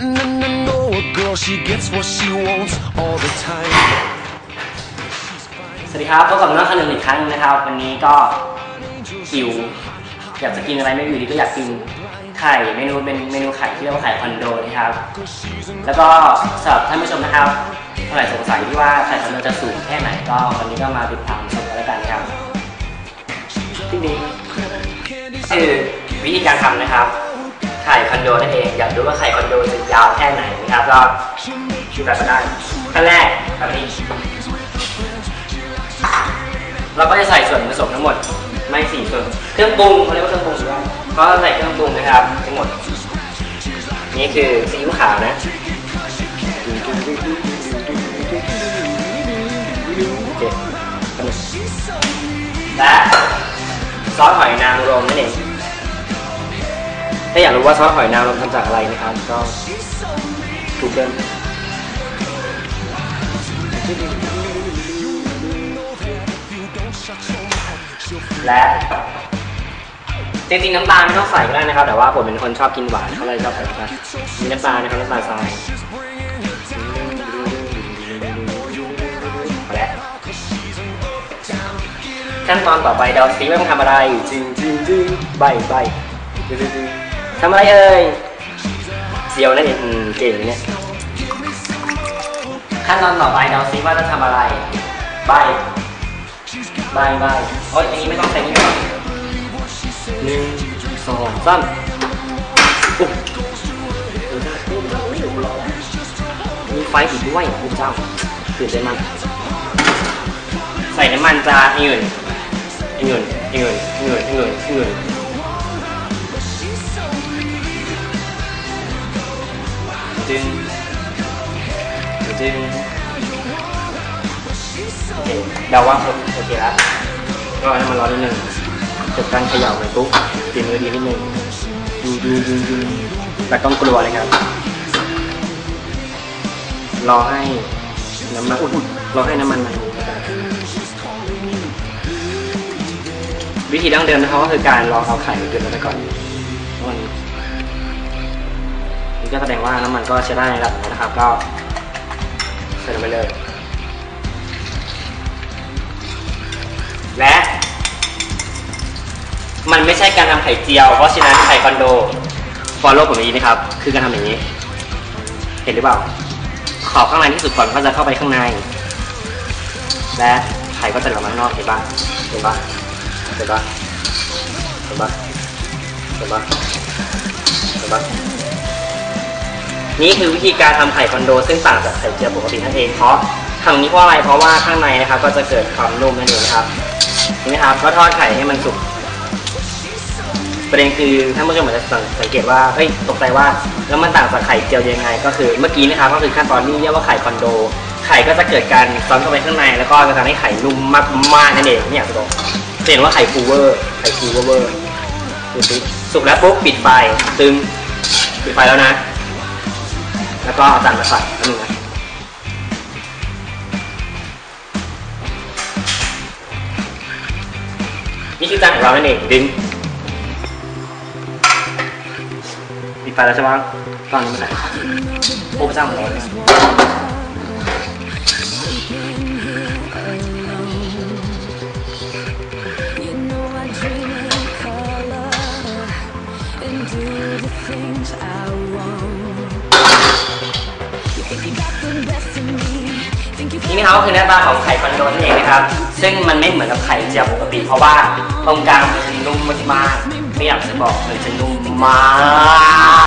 girl, she gets what she wants all the time. สวัสดีครับพบกับน้องขนมอีกครั้งนะครับ วันนี้ก็หิวอยากจะกินอะไรไม่รู้อยู่ดีก็อยากกินไข่เมนูเป็นเมนูไข่ที่เรียกว่าไข่คอนโดนะครับ แล้วก็สำหรับท่านผู้ชมนะครับท่านไหนสงสัยที่ว่าไข่คอนโดจะสูงแค่ไหนก็วันนี้ก็มาติดตามชมกันแล้วกันครับที่นี้คือวิธีการทำนะครับ ไข่คอนโดนั่นเองอยากรู้ว่าไข่คอนโดจะยาวแค่ไหนนะครับก็ดูกันก็ได้ขั้นแรกแบบนี้เราก็จะใส่ส่วนผสมทั้งหมดไม่สี่ส่วนเครื่องปรุงเขาเรียกว่าเครื่องปรุงใช่ไหมก็ใส่เครื่องปรุงนะครับทั้งหมด นี่คือซีอิ๊วขาวนะโอเคและซอสหอยนางรมนั่นเอง ถ้าอยากรู้ว่าซอสหอยนางรมทำจากอะไรนะครับ ก็ Google และจริงๆน้ำตาลไม่ต้องใส่ก็ได้นะครับ แต่ว่าผมเป็นคนชอบกินหวานเขาเลยชอบใส่น้ำตาลมีน้ำตาลนะครับน้ำตาลทรายแล้วขั้นตอนต่อไปเดาซีว่าต้องทำอะไรจริงจริงจริงใบใบ ทำอะไรเอ่ยเซียวนั่นเองอืมเก่งเนี่ย ขั้นตอนต่อไปเดาซีว่าจะทำอะไรใบบายบายโอ้ยอันนี้ไม่ต้องใส่นี่ก่อนหนึ่งสองสามอุ๊บมีไฟอีกด้วยคุณเจ้าตื่นเต้นมากใส่น้ำมันจาเงินเงินเงินเงินเงินเงิน ดึงดึงโอเคเดาว่าโอเคแล้วก็ให้มันร้อนนิดนึงจบการเขย่าไปปุ๊บตีมือดีนิดนึงดูดูดูดูแต่ต้องกลัวเลยครับ รอให้น้ำมันอุ๊ยรอให้น้ำมันมันวิธีดั้งเดิมนะครับก็คือการรอเอาไข่ไปเดือดไปก่อนมัน ก็แสดงว่าน้ำมันก็ใช้ได้ในระดับนี้นะครับ ก็ใส่ลงไปเลย และ มันไม่ใช่การทำไข่เจียว เพราะฉะนั้นไข่คอนโดฟอลโล่ผมอย่างนี้นะครับ คือการทำอย่างนี้ เห็นหรือเปล่า ขอบข้างในที่สุดก่อนก็จะเข้าไปข้างใน และไข่ก็จะออกมาข้างนอกเห็นปะเห็นปะเห็นปะเห็นปะเห็นปะเห็นปะ นี่คือวิธีการทำไข่คอนโด ซึ่งต่างจากไข่เจียวปกตินั่นเองเพราะทำอย่างนี้เพราะอะไรเพราะว่าข้างในนะครับ ก็จะเกิดความนุ่มนั่นเองครับเห็นไหมครับก็ทอดไข่ให้มันสุกประเด็นคือท่านผู้ชมอาจจะสังเกตว่าเฮ้ยตกใจว่าแล้วมันต่างจากไข่เจียวยังไง ก็คือเมื่อกี้นะครับก็คือขั้นตอนนี้เรียกว่าไข่คอนโด ไข่ก็จะเกิดการซ้อนเข้าไปข้างใน แล้วก็จะทำให้ไข่นุ่มมากๆนั่นเองเนี่ยคุณผู้ชมเห็นว่าไข่ฟูเวอร์ไข่ฟูเวอร์ดูสิสุกแล้วปุ๊บปิดไฟตึงปิดไฟแล้วนะ แล้วก็เอาจานมาใส่แล้วนึงนะนี่คือจานของเรานั่นเองดึงปิดไฟแล้วใช่ไหมตอนนี้มันไหนโอ้พระเจ้ามันร้อนเลย นี่นะครับก็คือหน้าตาของไข่คอนโดนั่นเองนะครับ ซึ่งมันไม่เหมือนกับไข่เจียวปกติเพราะว่าตรงกลางมันจะนุ่มมากๆไม่อยากจะบอกเลยจะนุ่มมาก